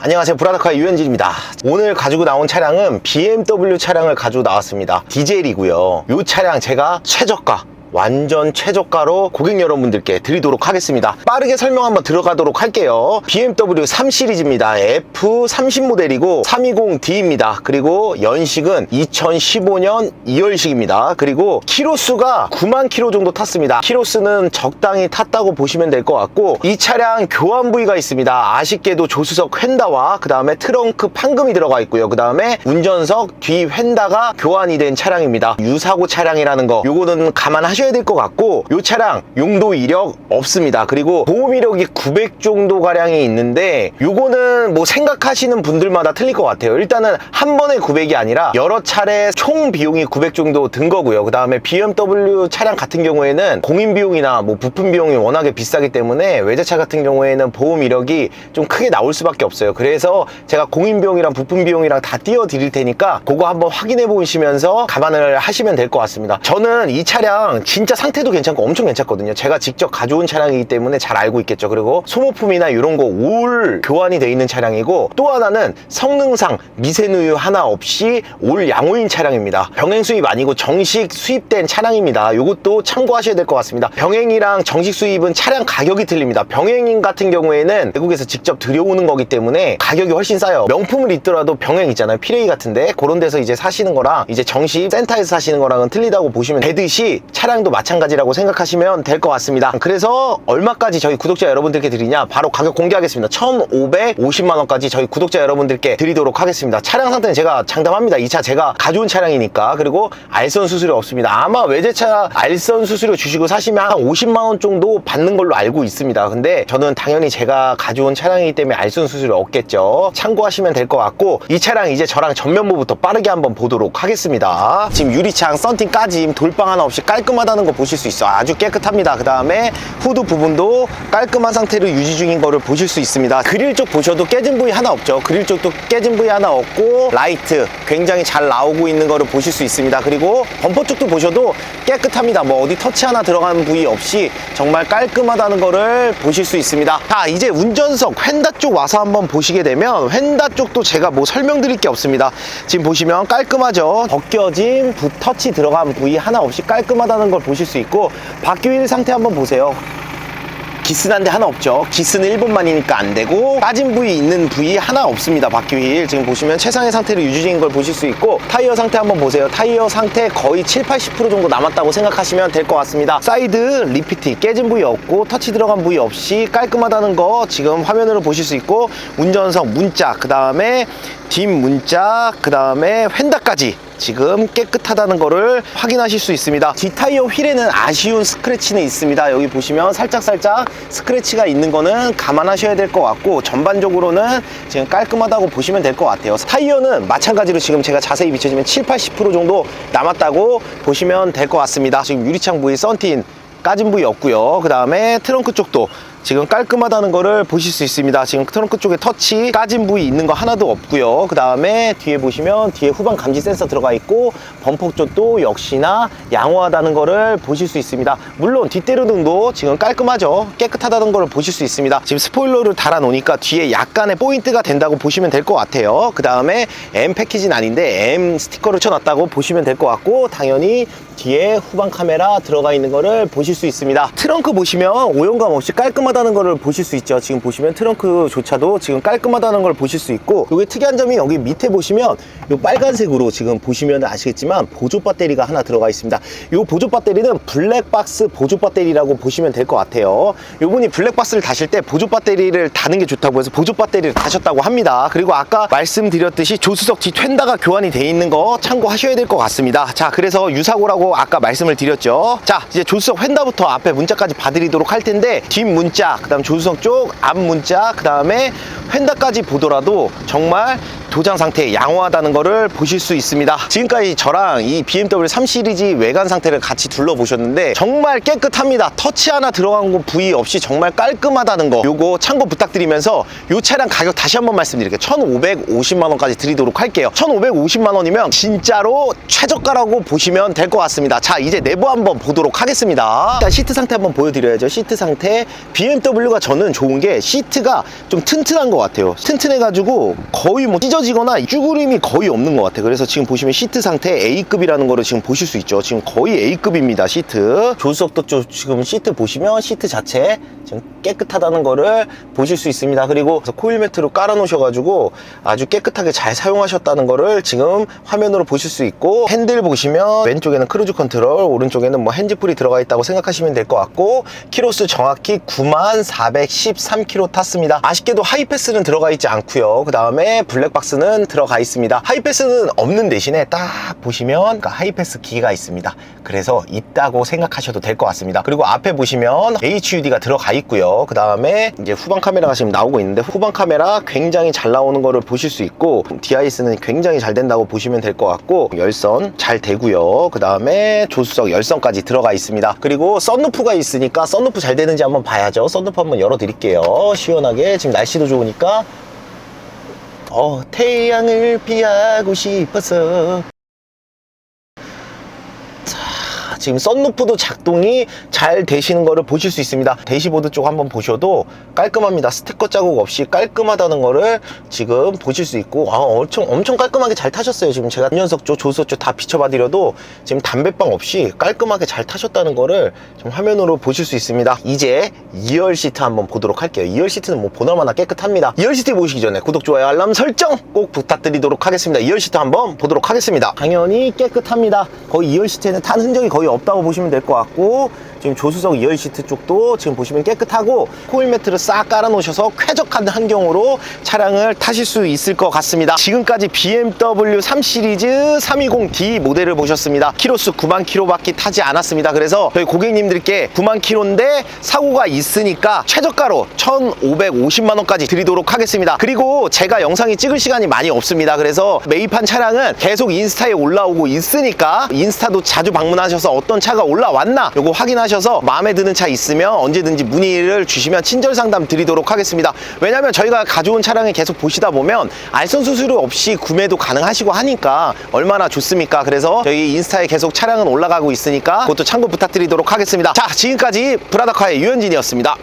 안녕하세요. 브라더카의 유현진입니다. 오늘 가지고 나온 차량은 BMW 차량을 가지고 나왔습니다. 디젤이고요. 이 차량 제가 최저가 완전 최저가로 고객 여러분들께 드리도록 하겠습니다. 빠르게 설명 한번 들어가도록 할게요. BMW 3 시리즈입니다. F30 모델이고 320D입니다. 그리고 연식은 2015년 2월식입니다. 그리고 키로수가 9만 키로 정도 탔습니다. 키로수는 적당히 탔다고 보시면 될 것 같고 이 차량 교환 부위가 있습니다. 아쉽게도 조수석 휀다와 그 다음에 트렁크 판금이 들어가 있고요. 그 다음에 운전석 뒤 휀다가 교환이 된 차량입니다. 유사고 차량이라는 거. 요거는 감안하 셔야 될 것 같고 이 차량 용도 이력 없습니다. 그리고 보험 이력이 900 정도 가량이 있는데 요거는 뭐 생각하시는 분들마다 틀릴 것 같아요. 일단은 한 번에 900이 아니라 여러 차례 총 비용이 900 정도 든 거고요. 그 다음에 BMW 차량 같은 경우에는 공인 비용이나 뭐 부품 비용이 워낙에 비싸기 때문에 외제차 같은 경우에는 보험 이력이 좀 크게 나올 수밖에 없어요. 그래서 제가 공인 비용이랑 부품 비용이랑 다 띄워 드릴 테니까 그거 한번 확인해 보시면서 감안을 하시면 될 것 같습니다. 저는 이 차량 진짜 상태도 괜찮고 엄청 괜찮거든요. 제가 직접 가져온 차량이기 때문에 잘 알고 있겠죠. 그리고 소모품이나 이런 거 올 교환이 돼 있는 차량이고 또 하나는 성능상 미세누유 하나 없이 올 양호인 차량입니다. 병행 수입 아니고 정식 수입된 차량입니다. 이것도 참고하셔야 될 것 같습니다. 병행이랑 정식 수입은 차량 가격이 틀립니다. 병행 같은 경우에는 외국에서 직접 들여오는 거기 때문에 가격이 훨씬 싸요. 명품을 입더라도 병행 있잖아요. 피레이 같은데 그런 데서 이제 사시는 거랑 이제 정식 센터에서 사시는 거랑은 틀리다고 보시면 되듯이 차량 도 마찬가지라고 생각하시면 될 것 같습니다. 그래서 얼마까지 저희 구독자 여러분들께 드리냐? 바로 가격 공개하겠습니다. 1550만 원까지 저희 구독자 여러분들께 드리도록 하겠습니다. 차량 상태는 제가 장담합니다. 이 차 제가 가져온 차량이니까. 그리고 알선 수수료 없습니다. 아마 외제차 알선 수수료 주시고 사시면 한 50만 원 정도 받는 걸로 알고 있습니다. 근데 저는 당연히 제가 가져온 차량이기 때문에 알선 수수료 없겠죠. 참고하시면 될 것 같고 이 차량 이제 저랑 전면부부터 빠르게 한번 보도록 하겠습니다. 지금 유리창 썬팅 까짐 돌방 하나 없이 깔끔하다 는 거 보실 수 있어. 아주 깨끗합니다. 그 다음에 후드 부분도 깔끔한 상태로 유지 중인 거를 보실 수 있습니다. 그릴 쪽 보셔도 깨진 부위 하나 없죠. 그릴 쪽도 깨진 부위 하나 없고 라이트 굉장히 잘 나오고 있는 거를 보실 수 있습니다. 그리고 범퍼 쪽도 보셔도 깨끗합니다. 뭐 어디 터치 하나 들어간 부위 없이 정말 깔끔하다는 거를 보실 수 있습니다. 자 이제 운전석 휀다 쪽 와서 한번 보시게 되면 휀다 쪽도 제가 뭐 설명드릴 게 없습니다. 지금 보시면 깔끔하죠? 벗겨진 부- 터치 들어간 부위 하나 없이 깔끔하다는 걸 보실 수 있고 휠 상태 한번 보세요. 기스난 데 하나 없죠. 기스는 1번만이니까 안 되고 빠진 부위 있는 부위 하나 없습니다 바퀴 휠. 지금 보시면 최상의 상태로 유지 중인 걸 보실 수 있고 타이어 상태 한번 보세요. 타이어 상태 거의 7, 80% 정도 남았다고 생각하시면 될 것 같습니다. 사이드 리피트 깨진 부위 없고 터치 들어간 부위 없이 깔끔하다는 거 지금 화면으로 보실 수 있고 운전석 문짝 그 다음에 뒷 문짝 그 다음에 휀다까지 지금 깨끗하다는 거를 확인하실 수 있습니다. 뒷타이어 휠에는 아쉬운 스크래치는 있습니다. 여기 보시면 살짝살짝 스크래치가 있는 거는 감안하셔야 될 것 같고 전반적으로는 지금 깔끔하다고 보시면 될 것 같아요. 타이어는 마찬가지로 지금 제가 자세히 비춰주면 7, 80% 정도 남았다고 보시면 될 것 같습니다. 지금 유리창 부위 썬틴 까진 부위 없고요. 그 다음에 트렁크 쪽도 지금 깔끔하다는 거를 보실 수 있습니다. 지금 트렁크 쪽에 터치 까진 부위 있는 거 하나도 없고요. 그 다음에 뒤에 보시면 뒤에 후방 감지 센서 들어가 있고 범퍼 쪽도 역시나 양호하다는 거를 보실 수 있습니다. 물론 뒷대로등도 지금 깔끔하죠? 깨끗하다는 거를 보실 수 있습니다. 지금 스포일러를 달아 놓으니까 뒤에 약간의 포인트가 된다고 보시면 될 것 같아요. 그 다음에 M 패키지는 아닌데 M 스티커를 쳐놨다고 보시면 될 것 같고 당연히 뒤에 후방 카메라 들어가 있는 거를 보실 수 있습니다. 트렁크 보시면 오염감 없이 깔끔 하다는 거를 보실 수 있죠. 지금 보시면 트렁크조차도 지금 깔끔하다는 걸 보실 수 있고 이게 특이한 점이 여기 밑에 보시면 이 빨간색으로 지금 보시면 아시겠지만 보조 배터리가 하나 들어가 있습니다. 이 보조 배터리는 블랙박스 보조 배터리라고 보시면 될 것 같아요. 이분이 블랙박스를 다실 때 보조 배터리를 다는 게 좋다고 해서 보조 배터리를 다셨다고 합니다. 그리고 아까 말씀드렸듯이 조수석 뒤 툗다가 교환이 돼 있는 거 참고하셔야 될 것 같습니다. 자 그래서 유사고라고 아까 말씀을 드렸죠. 자 이제 조수석 휀다부터 앞에 문자까지 봐드리도록 할 텐데 뒷문 자 그 다음 조수석 쪽 앞 문자 그 다음에 휀다까지 보더라도 정말 도장 상태 양호하다는 거를 보실 수 있습니다. 지금까지 저랑 이 BMW 3 시리즈 외관 상태를 같이 둘러보셨는데 정말 깨끗합니다. 터치 하나 들어간 거 부위 없이 정말 깔끔하다는 거 요거 참고 부탁드리면서 요 차량 가격 다시 한번 말씀드릴게요. 1,550만 원까지 드리도록 할게요. 1,550만 원이면 진짜로 최저가라고 보시면 될 것 같습니다. 자 이제 내부 한번 보도록 하겠습니다. 일단 시트 상태 한번 보여드려야죠. 시트 상태 BMW 가 저는 좋은 게 시트가 좀 튼튼한 것 같아요. 튼튼해가지고 거의 뭐 찢어지거나 쭈그림이 거의 없는 것 같아요. 그래서 지금 보시면 시트 상태 A급이라는 거를 지금 보실 수 있죠. 지금 거의 A급입니다. 시트. 조수석도 좀 지금 시트 보시면 시트 자체 지금 깨끗하다는 거를 보실 수 있습니다. 그리고 코일 매트로 깔아 놓으셔가지고 아주 깨끗하게 잘 사용하셨다는 거를 지금 화면으로 보실 수 있고 핸들 보시면 왼쪽에는 크루즈 컨트롤 오른쪽에는 뭐 핸즈풀이 들어가 있다고 생각하시면 될 것 같고 키로수 정확히 9만 413km 탔습니다. 아쉽게도 하이패스는 들어가 있지 않고요. 그 다음에 블랙박스는 들어가 있습니다. 하이패스는 없는 대신에 딱 보시면 그 하이패스 기계가 있습니다. 그래서 있다고 생각하셔도 될 것 같습니다. 그리고 앞에 보시면 HUD가 들어가 있고요. 그 다음에 이제 후방 카메라가 지금 나오고 있는데 후방 카메라 굉장히 잘 나오는 거를 보실 수 있고 DIS는 굉장히 잘 된다고 보시면 될 것 같고 열선 잘 되고요. 그 다음에 조수석 열선까지 들어가 있습니다. 그리고 썬루프가 있으니까 썬루프 잘 되는지 한번 봐야죠. 썬루프 한번 열어드릴게요. 시원하게. 지금 날씨도 좋으니까. 어, 태양을 피하고 싶어서 지금 썬루프도 작동이 잘 되시는 거를 보실 수 있습니다. 대시보드 쪽 한번 보셔도 깔끔합니다. 스티커 자국 없이 깔끔하다는 거를 지금 보실 수 있고 아, 엄청 엄청 깔끔하게 잘 타셨어요. 지금 제가 녀석 쪽, 조수석 쪽 다 비춰봐 드려도 지금 담배빵 없이 깔끔하게 잘 타셨다는 거를 좀 화면으로 보실 수 있습니다. 이제 2열 시트 한번 보도록 할게요. 2열 시트는 뭐 보나마나 깨끗합니다. 2열 시트 보시기 전에 구독, 좋아요, 알람 설정 꼭 부탁드리도록 하겠습니다. 2열 시트 한번 보도록 하겠습니다. 당연히 깨끗합니다. 거의 2열 시트에는 탄 흔적이 거의 없 다고 보시면 될 것 같고 지금 조수석 2열 시트 쪽도 지금 보시면 깨끗하고 코일 매트를 싹 깔아 놓으셔서 쾌적한 환경으로 차량을 타실 수 있을 것 같습니다. 지금까지 BMW 3 시리즈 320D 모델을 보셨습니다. 키로수 9만 킬로밖에 타지 않았습니다. 그래서 저희 고객님들께 9만 킬로인데 사고가 있으니까 최저가로 1,550만 원까지 드리도록 하겠습니다. 그리고 제가 영상이 찍을 시간이 많이 없습니다. 그래서 매입한 차량은 계속 인스타에 올라오고 있으니까 인스타도 자주 방문하셔서 어떤 차가 올라왔나 요거 확인하 셔서 마음에 드는 차 있으면 언제든지 문의를 주시면 친절 상담 드리도록 하겠습니다. 왜냐면 저희가 가져온 차량을 계속 보시다 보면 알선 수수료 없이 구매도 가능하시고 하니까 얼마나 좋습니까? 그래서 저희 인스타에 계속 차량은 올라가고 있으니까 그것도 참고 부탁드리도록 하겠습니다. 자, 지금까지 브라더카의 유현진이었습니다.